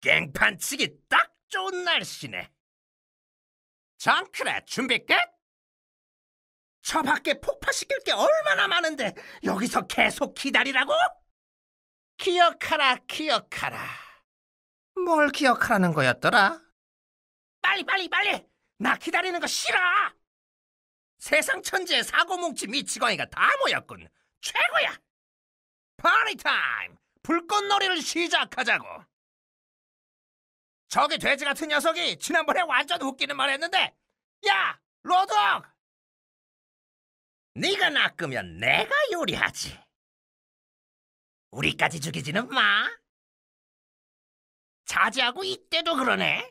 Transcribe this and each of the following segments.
깽판치기 딱 좋은 날씨네. 정크라 준비 끝? 저 밖에 폭파시킬 게 얼마나 많은데 여기서 계속 기다리라고? 기억하라, 기억하라. 뭘 기억하라는 거였더라? 빨리, 빨리, 빨리! 나 기다리는 거 싫어! 세상 천지의 사고뭉치 미치광이가 다 모였군. 최고야! 파리 타임! 불꽃놀이를 시작하자고! 저기 돼지 같은 녀석이 지난번에 완전 웃기는 말 했는데 야! 로독! 네가 낚으면 내가 요리하지. 우리까지 죽이지는 마. 자지하고 이때도 그러네.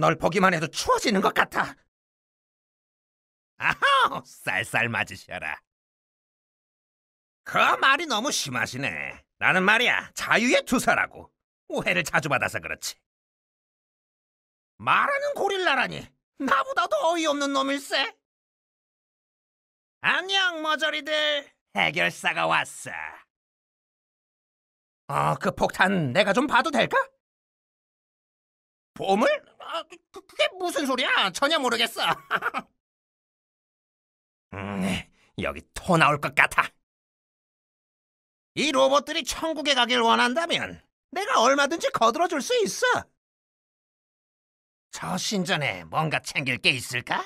널 보기만 해도 추워지는 것 같아. 아하, 쌀쌀 맞으셔라. 그 말이 너무 심하시네. 나는 말이야, 자유의 투사라고. 오해를 자주 받아서 그렇지. 말하는 고릴라라니, 나보다도 어이없는 놈일세. 안녕, 머저리들. 해결사가 왔어. 어, 그 폭탄 내가 좀 봐도 될까? 보물? 아, 그, 그게 무슨 소리야? 전혀 모르겠어. 음, 여기 토 나올 것 같아. 이 로봇들이 천국에 가길 원한다면 내가 얼마든지 거들어줄 수 있어. 저 신전에 뭔가 챙길 게 있을까?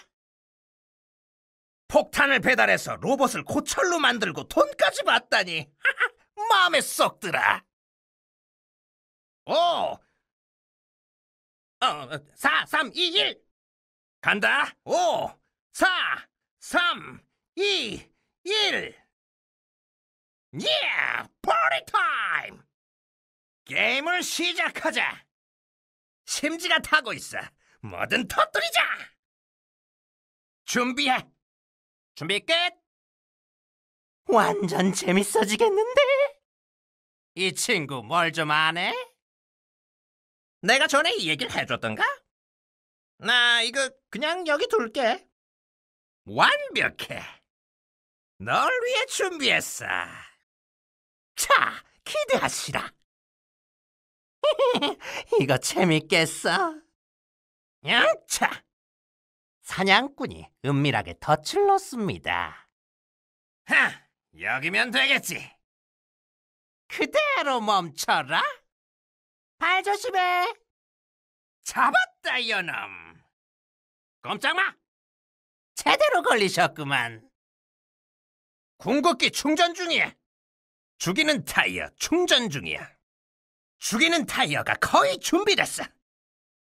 폭탄을 배달해서 로봇을 고철로 만들고 돈까지 받다니 마음에 쏙 들어. 오! 어, 4, 3, 2, 1! 간다! 5, 4, 3, 2, 1! 예! 파티 타임! 게임을 시작하자! 심지가 타고 있어. 뭐든 터뜨리자! 준비해! 준비 끝! 완전 재밌어지겠는데? 이 친구 뭘 좀 아네? 내가 전에 이 얘기를 해줬던가? 나 이거 그냥 여기 둘게. 완벽해. 널 위해 준비했어. 자, 기대하시라. 이거 재밌겠어. 양차. 사냥꾼이 은밀하게 덫을 놓습니다. 하, 여기면 되겠지. 그대로 멈춰라. 발 조심해. 잡았다, 이놈. 꼼짝 마. 제대로 걸리셨구만. 궁극기 충전 중이야. 죽이는 타이어 충전 중이야. 죽이는 타이어가 거의 준비됐어.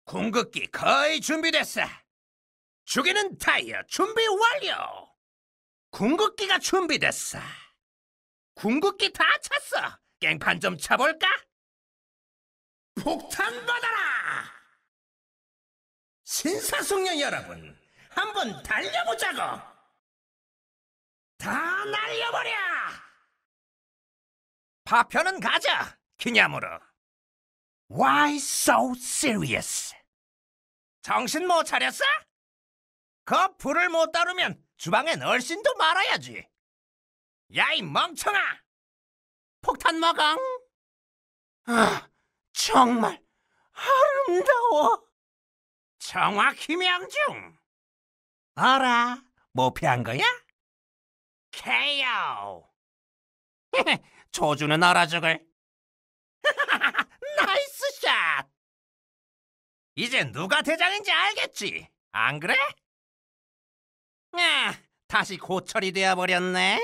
궁극기 거의 준비됐어. 죽이는 타이어 준비 완료. 궁극기가 준비됐어. 궁극기 다 찼어. 깽판 좀 차볼까? 폭탄 받아라! 신사숙녀 여러분, 한번 달려보자고! 다 날려버려! 파편은 가자, 기념으로. Why so serious? 정신 못 차렸어? 그 불을 못 다루면 주방엔 얼씬도 말아야지. 야, 이 멍청아! 폭탄 마강! 아, 정말 아름다워. 정확히 명중. 어라, 못 피한 거야? KO. 조주는 알아 죽을. 나이스 샷. 이제 누가 대장인지 알겠지? 안 그래? 아, 다시 고철이 되어버렸네.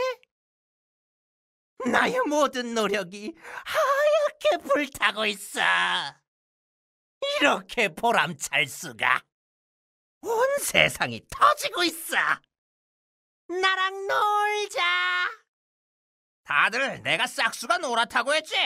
나의 모든 노력이 하얗게 불타고 있어. 이렇게 보람찰 수가. 온 세상이 터지고 있어. 나랑 놀자. 다들 내가 싹수가 노랗다고 했지?